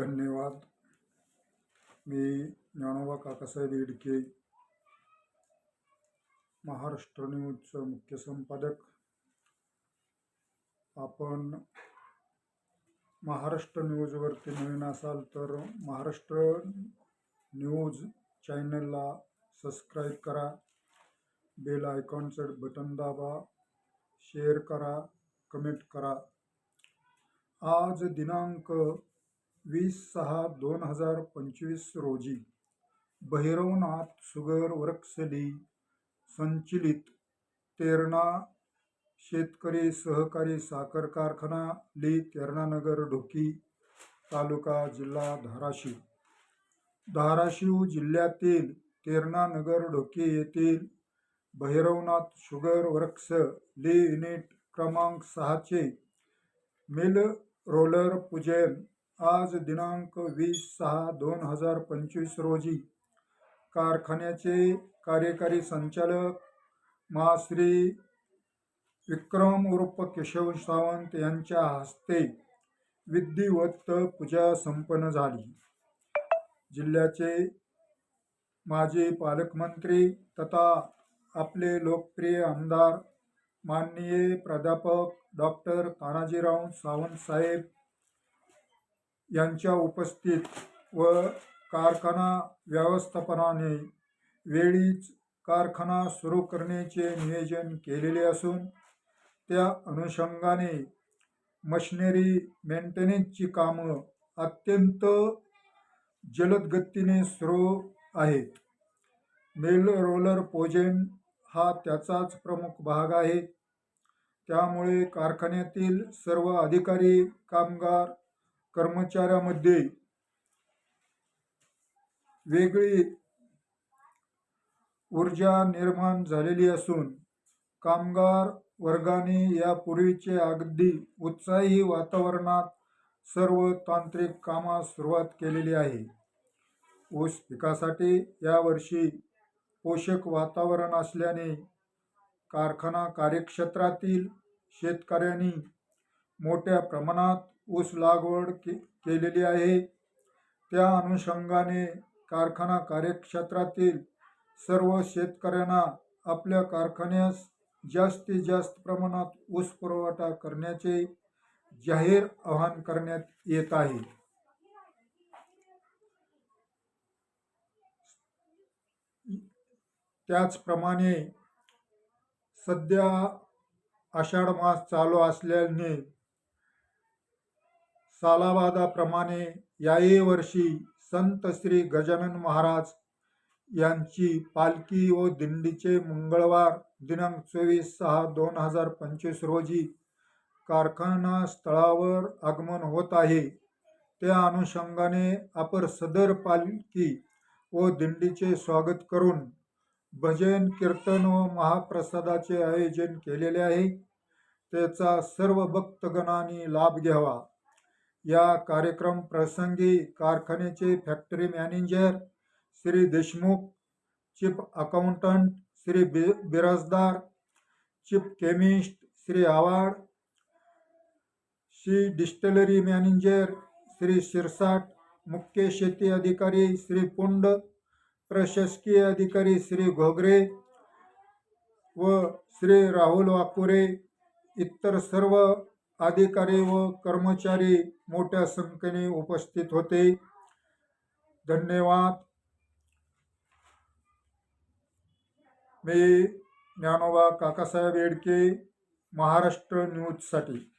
धन्यवाद. मी ज्ञानोबा काकासाहेब इडके महाराष्ट्र न्यूजचं मुख्य संपादक. आपण महाराष्ट्र न्यूजवरती नवीन असाल तर महाराष्ट्र न्यूज चॅनलला सबस्क्राईब करा बेल आयकॉनचं बटन दाबा शेअर करा कमेंट करा. आज दिनांक वीस सहा दोन हजार पंचवीस रोजी भैरवनाथ सुगर वर्क्सली संचलित तेरणा शेतकरी सहकारी साखर कारखाना ली तेरणानगर ढोकी तालुका जिल्हा धाराशिव. धाराशिव जिल्ह्यातील तेरणानगर ढोकी येथील भैरवनाथ शुगर वर्क्स ली युनिट क्रमांक सहाचे मिल रोलर पूजन आज दिनांक वीस सहा दोन हजार पंचवीस रोजी कारखान्याचे कार्यकारी संचालक माश्री विक्रम उर्फ केशव सावंत यांच्या हस्ते विधिवत पूजा संपन्न झाली. जिल्ह्याचे माजी पालकमंत्री तथा आपले लोकप्रिय आमदार माननीय प्राध्यापक डॉक्टर तानाजीराव सावंत साहेब यांच्या उपस्थित व कारखाना व्यवस्थापनाने वेळीच कारखाना सुरू करण्याचे नियोजन केलेले असून त्या अनुषंगाने मशिनरी मेंटेनन्सची कामं अत्यंत जलद गतीने सुरू आहेत. मेल रोलर पोजेन हा त्याचाच प्रमुख भाग आहे. त्यामुळे कारखान्यातील सर्व अधिकारी कामगार कर्मचाऱ्यामध्ये वेगळी ऊर्जा निर्माण झालेली असून कामगार वर्गाने यापूर्वीचे अगदी उत्साही वातावरणात सर्व तांत्रिक कामास सुरुवात केलेली आहे. ऊस पिकासाठी यावर्षी पोषक वातावरण असल्याने कारखाना कार्यक्षेत्रातील शेतकऱ्यांनी मोठ्या प्रमाणात ऊस लागवड के केलेली आहे. त्या अनुषंगाने कारखाना कार्यक्षेत्रातील सर्व शेतकऱ्यांना आपल्या कारखान्यास जास्तीत जास्त प्रमाणात ऊस पुरवठा करण्याचे जाहीर आवाहन करण्यात येत आहे. त्याचप्रमाणे सध्या आषाढ मास चालू असल्याने सालाबादाप्रमाणे याही वर्षी संत श्री गजानन महाराज यांची पालखी व दिंडीचे मंगळवार दिनांक चोवीस सहा दोन हजार पंचवीस रोजी कारखाना स्थळावर आगमन होत आहे. त्या अनुषंगाने अपर सदर पालखी व दिंडीचे स्वागत करून भजन कीर्तन व महाप्रसादाचे आयोजन केलेले आहे. त्याचा सर्व भक्तगणांनी लाभ घ्यावा. या कार्यक्रम प्रसंगी कारखान्याचे factory manager Shri Deshmukh chief accountant Shri B Birajdar chief chemist Shri Awad Shri distillery manager Shri Shirsat मुख्य शेती अधिकारी श्री पुंड प्रशासकीय अधिकारी श्री घोगरे व श्री राहुल वाकुरे इतर सर्व अधिकारी व कर्मचारी मोठ्या संख्येने उपस्थित होते. धन्यवाद. मी ज्ञानोबा काकासाहेब येडके महाराष्ट्र न्यूजसाठी.